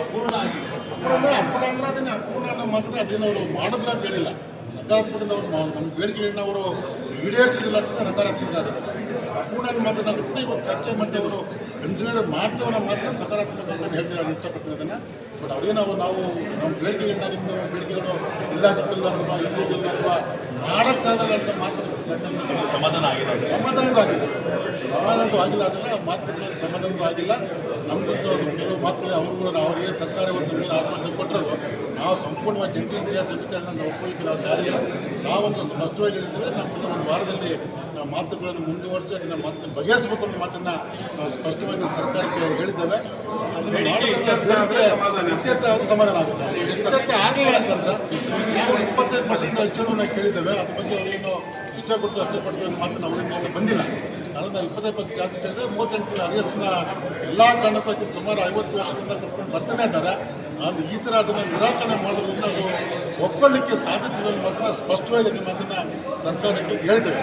ಅಪೂರ್ಣ ಆಗಿದೆ ಅಂದ್ರೆ ಅಪೂರ್ಣ ಅಂದ್ರೆ ಅದನ್ನ ಅಪೂರ್ಣ ಅನ್ನೋ ಮಾತ್ರ ಅದನ್ನ ಅವರು ಮಾಡಿದ್ರೆ ಅಂತ ಹೇಳಿಲ್ಲ. ಸಕಾರಾತ್ಮಕದಿಂದ ಅವರು ನಮ್ಮ ಬೇಡಿಕೆಗಳನ್ನ ಅವರು ಈಡೇರಿಸಿದಿಲ್ಲ ಅಂತ ನಕಾರಾತ್ಮಕ ಆಗುತ್ತೆ ಅಪೂರ್ಣ ಮಾತನಾಗುತ್ತೆ ಇವತ್ತು ಚರ್ಚೆ ಮತ್ತು ಅವರು ಕನ್ಸಿಡರ್ ಮಾಡ್ತೇವಲ್ಲ ಮಾತ್ರ ಸಕಾರಾತ್ಮಕ ಅಂತ ಹೇಳ್ತೇವೆ ನಾನು ಇಷ್ಟಪಡ್ತೀನಿ ಅದನ್ನು ಬಟ್ ಅವರೇ ನಾವು ನಾವು ನಮ್ಮ ಬೇಡಿಕೆಗಳನ್ನ ನಿಮ್ಮ ಬೇಡಿಕೆಗಳು ಇಲ್ಲ ಸಿಕ್ಕಿಲ್ಲ ಅಥವಾ ಇಲ್ಲದಿಲ್ಲ ಅಥವಾ ಮಾಡೋಕ್ಕಾಗಲ್ಲ ಅಂತ ಸರ್ಕಾರದ ಸಮಾಧಾನ ಆಗಿದೆ ಸಮಾಧಾನಕ್ಕೂ ಆಗಿದೆ ಆಗಿಲ್ಲ. ಸಮಾಧಾನದ್ದು ಆಗಿಲ್ಲ ಅದಲ್ಲ ಮಾತುಕತೆ ಸಮಾಧಾನಕ್ಕೂ ಆಗಿಲ್ಲ. ನಮಗಂತೂ ಅದು ಕೆಲವು ಮಾತುಗಳು ಅವರು ಕೂಡ ನಾವು ಏನು ಸರ್ಕಾರ ಒಂದು ನಮಗೆ ಆತ್ಮಹತ್ಯೆ ಕೊಟ್ಟಿರೋದು ನಾವು ಸಂಪೂರ್ಣವಾಗಿ ಜಂಟಿ ಇತಿಹಾಸ ವಿಚಾರಣೆ ಒಪ್ಪಲಿಕ್ಕೆ ನಾವು ಕಾರ್ಯ ನಾವಂತೂ ಸ್ಪಷ್ಟವಾಗಿ ಹೇಳಿದ್ದೇವೆ ನಮ್ಮ ಒಂದು ವಾರದಲ್ಲಿ ನಾವು ಮಾತುಗಳನ್ನು ಮುಂದುವರಿಸಿ ಅದನ್ನು ಮಾತನ್ನು ಬಗೆಹರಿಸಬೇಕು ಅನ್ನೋ ಮಾತನ್ನು ನಾವು ಸ್ಪಷ್ಟವಾಗಿ ಸರ್ಕಾರಕ್ಕೆ ಹೇಳಿದ್ದೇವೆ. ಅದನ್ನು ಸಮಾಧಾನ ಆಗುತ್ತೆ. ಇತ್ಯರ್ಥ ಆಗಲಿಲ್ಲ ಅಂತಂದ್ರೆ ಇಪ್ಪತ್ತೈದು ಪರ್ಸೆಂಟ್ ಹೆಚ್ಚಳವನ್ನು ಕೇಳಿದ್ದೇವೆ. ಅದ್ರ ಬಗ್ಗೆ ಅವರೇನು ಇಷ್ಟಪಟ್ಟು ಅನ್ನೋ ಮಾತನ್ನು ಅವರಿಂದ ಏನು ಬಂದಿಲ್ಲ. ಅದರಿಂದ ಇಪ್ಪತ್ತೈದು ಪರ್ಸೆಂಟ್ ಜಾಸ್ತಿ ಕೇಳಿದ್ರೆ ಮೂವತ್ತೆಂಟು ಅಗಸ್ಟ್ನ ಎಲ್ಲ ಕಾರಣಕ್ಕೂ ಸುಮಾರು ಐವತ್ತು ವರ್ಷದಿಂದ ಕಟ್ಕೊಂಡು ಬರ್ತಾನೆ ಇದ್ದಾರೆ. ಅದು ಈ ಥರ ಅದನ್ನು ನಿರಾಕರಣೆ ಮಾಡೋದ್ರಿಂದ ಅದು ಒಪ್ಕೊಳ್ಳಿಕ್ಕೆ ಸಾಧ್ಯತೆ ಅನ್ನೋ ಸ್ಪಷ್ಟವಾಗಿ ಮಾತನ್ನು ಸರ್ಕಾರಕ್ಕೆ ಹೇಳಿದ್ದೇವೆ.